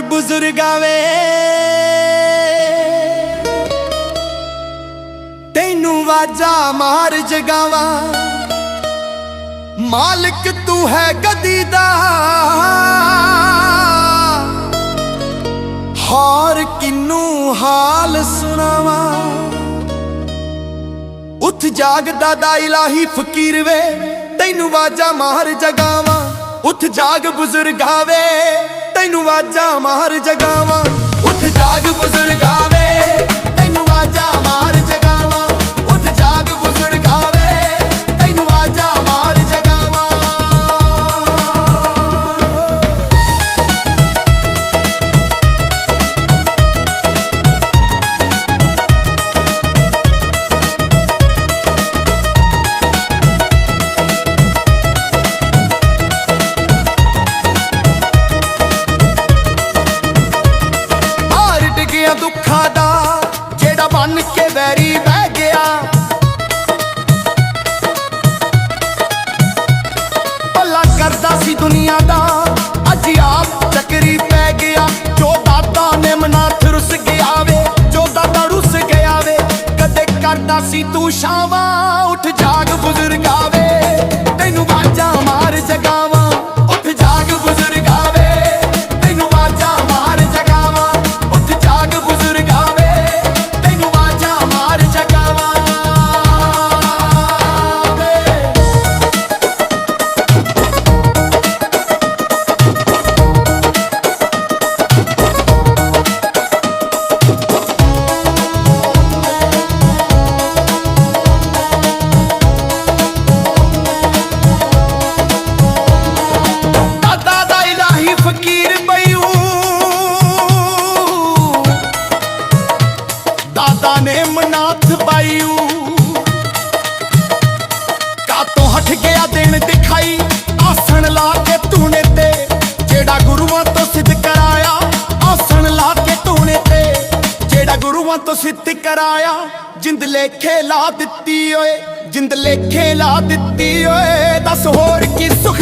ਬਜ਼ੁਰਗਾਂ ਵੇ ਤੈਨੂੰ ਵਾਜਾ ਮਾਰ ਜਗਾਵਾ। ਮਾਲਕ ਤੂੰ ਹੈ ਗਦੀ ਦਾ। ਹਾਰ ਕਿਨੂੰ ਹਾਲ ਸੁਣਾਵਾ। ਉੱਠ ਜਾਗ ਦਾਦਾ ਇਲਾਹੀ ਫਕੀਰ ਵੇ। ਤੈਨੂੰ ਵਾਜਾ ਮਾਰ ਜਗਾਵਾ। ਉੱਠ ਜਾਗ ਬਜ਼ੁਰਗਾ ਤੈਨੂੰ ਵਾਜਾ ਮਾਰ ਜਗਾਵਾ। ਉੱਠ ਜਾਗ ਬਜ਼ੁਰਗਾ ਬਨ ਕੇ ਵੈਰੀ ਬਹਿ ਗਿਆ। ਭਲਾ ਕਰਦਾ ਸੀ ਦੁਨੀਆ ਤੋਂ ਸਿੱਧ ਕਰਾਇਆ। ਜਿੰਦ ਲੇਖੇ ਲਾ ਦਿੱਤੀ ਓਏ, ਜਿੰਦ ਲੇਖੇ ਲਾ ਦਿੱਤੀ ਓਏ। ਦੱਸ ਹੋਰ ਕੀ ਸੁਖ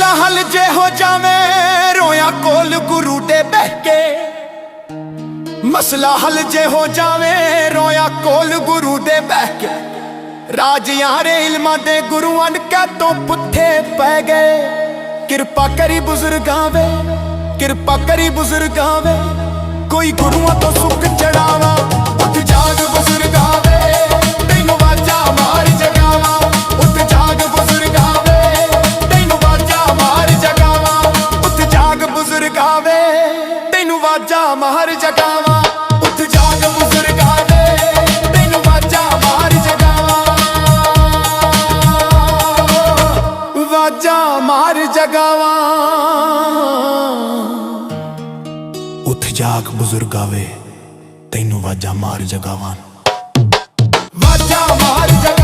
ਮਸਲਾ ਹੱਲ ਜੇ ਹੋ ਜਾਵੇ, ਰੋਇਆ ਕੋਲ ਗੁਰੂ ਦੇ ਬਹਿ ਕੇ। ਮਸਲਾ ਹੱਲ ਜੇ ਹੋ ਜਾਵੇ, ਰੋਇਆ ਕੋਲ ਗੁਰੂ ਦੇ ਬਹਿ ਕੇ। ਰਾਜ ਯਾਰੇ ਇਲਮਾਂ ਦੇ ਗੁਰੂਆਂ ਕਾ ਤੋਂ ਪੁੱਠੇ ਪੈ ਗਏ। ਕਿਰਪਾ ਕਰੀ ਬੁਜ਼ੁਰਗਾਂ ਵੇ, ਕਿਰਪਾ ਕਰੀ ਬੁਜ਼ੁਰਗਾਂ ਵੇ। ਕੋਈ ਗੁਰੂਆਂ ਤੋਂ ਸੁੱਖ ਚੜਾਵਾ, ਉੱਠ ਜਾਗ ਬਜ਼ੁਰਗਾਂ ਜਾਗ ਬਜ਼ੁਰਗਾ ਵੇ ਤੈਨੂੰ ਵਾਜਾ ਮਾਰ ਜਗਾਵਾਂ। ਵਾਜਾ ਮਾਰ ਜਗਾਵਾਂ।